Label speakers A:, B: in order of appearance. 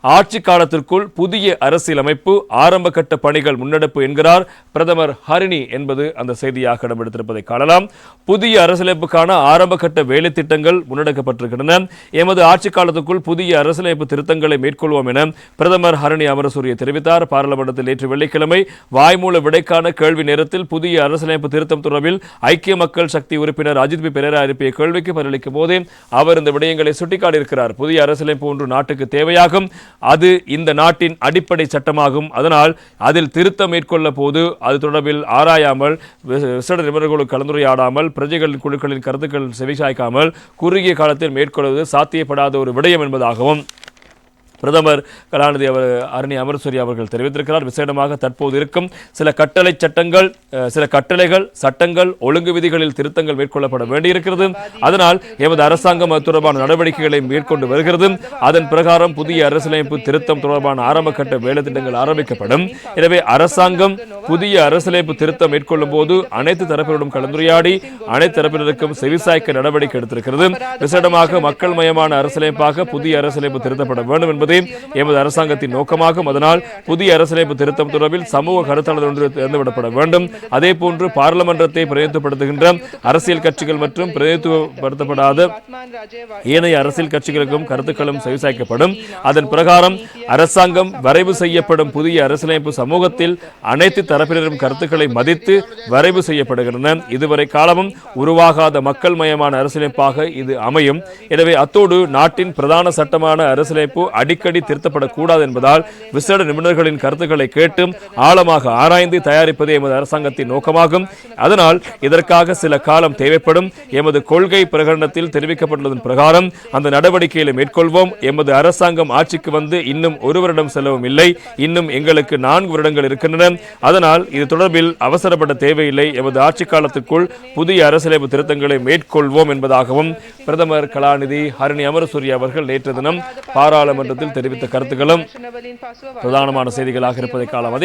A: ஆட்சி காலத்திற்குள் புதிய அரசியலமைப்பு ஆரம்ப கட்ட பணிகள் முன்னெடுப்பு என்கிறார் பிரதமர் ஹரிணி என்பது அந்த செய்தியாக இடம்பெடுத்திருப்பதை காணலாம். புதிய அரசியலமைப்புக்கான ஆரம்ப கட்ட வேலை திட்டங்கள் முன்னெடுக்கப்பட்டிருக்கின்றன. எமது ஆட்சி காலத்துக்குள் புதிய அரசியலமைப்பு திருத்தங்களை மேற்கொள்வோம் என பிரதமர் ஹரணி அமரசூரிய தெரிவித்தார். பாராளுமன்றத்தில் நேற்று வெள்ளிக்கிழமை வாய்மூல விடைக்கான கேள்வி நேரத்தில் புதிய அரசியலமைப்பு திருத்தம் தொடர்பில் ஐக்கிய மக்கள் சக்தி உறுப்பினர் அஜித் பி. பெரேரா எழுப்பிய கேள்விக்கு பதிலளிக்கும் போதே அவர் இந்த விடயங்களை சுட்டிக்காட்டியிருக்கிறார். புதிய அரசியலமைப்பு ஒன்று நாட்டுக்கு தேவையாகும். அது இந்த நாட்டின் அடிப்படை சட்டமாகும். அதனால் அதில் திருத்தம் மேற்கொள்ள போது அது தொடர்பில் ஆராயாமல் விசேட நிபுணர்களோடு கலந்துரையாடாமல் பிரஜைகளின் குழுக்களின் கருத்துக்கள் செவிசாய்க்காமல் குறுகிய காலத்தில் மேற்கொள்வது சாத்தியப்படாத ஒரு விடயம் என்பதாகவும் பிரதமர் கலாநிதி அவர் அருணி அமர்சூரி அவர்கள் தெரிவித்திருக்கிறார். விசேடமாக தற்போது இருக்கும் சில கட்டளை சட்டங்கள் சில கட்டளைகள் சட்டங்கள் ஒழுங்கு விதிகளில் திருத்தங்கள் மேற்கொள்ளப்பட வேண்டியிருக்கிறது. அதனால் எமது அரசாங்கம் அது தொடர்பான நடவடிக்கைகளை மேற்கொண்டு வருகிறது. அதன் பிரகாரம் புதிய அரசியலமைப்பு திருத்தம் தொடர்பான ஆரம்ப கட்ட வேலை திட்டங்கள் ஆரம்பிக்கப்படும். எனவே அரசாங்கம் புதிய அரசியலமைப்பு திருத்தம் மேற்கொள்ளும் போது அனைத்து தரப்பினரும் கலந்துரையாடி அனைத்து தரப்பினருக்கும் செவிசாய்க்க நடவடிக்கை எடுத்திருக்கிறது. விசேடமாக மக்கள் மயமான அரசியலமைப்பாக புதிய அரசியலமைப்பு திருத்தப்பட வேண்டும் என்பது எமது அரசாங்கத்தின் நோக்கமாகும். அதனால் புதிய அரசியலமைப்பு திருத்தம் தொடர்பில் சமூக கருத்தாளர் ஒன்று தேர்ந்துவிடப்பட வேண்டும். அதே போன்று பாராளுமன்றத்தை பிரதிநிதித்துவப்படுத்துகின்ற அரசியல் கட்சிகள் மற்றும் பிரதிநிதித்துவப்படுத்தப்படாத ஏனைய அரசியல் கட்சிகளுக்கும் கருத்துக்களும் செவிசாய்க்கப்படும். அதன் பிரகாரம் அரசாங்கம் வரைவு செய்யப்படும் புதிய அரசியலமைப்பு சமூகத்தில் அனைத்து தரப்பினரும் கருத்துக்களை மதித்து வரைவு செய்யப்படுகின்றன. இதுவரை காலமும் உருவாகாத மக்கள் மயமான அரசியலமைப்பாக இது அமையும். எனவே அத்தோடு நாட்டின் பிரதான சட்டமான அரசியலமைப்பு அடி அடிக்கடி திருத்தப்படக்கூடாது என்பதால் விசேட நிபுணர்களின் கருத்துக்களை கேட்டு ஆழமாக ஆராய்ந்து தயாரிப்பதே எமது அரசாங்கத்தின் நோக்கமாகும். அதனால் இதற்காக சில காலம் தேவைப்படும். எமது கொள்கை பிரகடனத்தில் தெரிவிக்கப்பட்டுள்ளதன் பிரகாரம் அந்த நடவடிக்கைகளை மேற்கொள்வோம். எமது அரசாங்கம் ஆட்சிக்கு வந்து இன்னும் ஒரு வருடம் செல்லவும் இல்லை. இன்னும் எங்களுக்கு நான்கு வருடங்கள் இருக்கின்றன. அதனால் இது தொடர்பில் அவசரப்பட தேவையில்லை. எமது ஆட்சி காலத்துக்குள் புதிய அரசியலமைப்பு திருத்தங்களை மேற்கொள்வோம் என்பதாகவும் பிரதமர் கலாநிதி ஹரணி அமரசூரி அவர்கள் நேற்று தினம் பாராளுமன்றத்தில் தெரிவித்த கருத்துக்களும் பிரதானமான செய்திகளாக இருப்பதை காலம்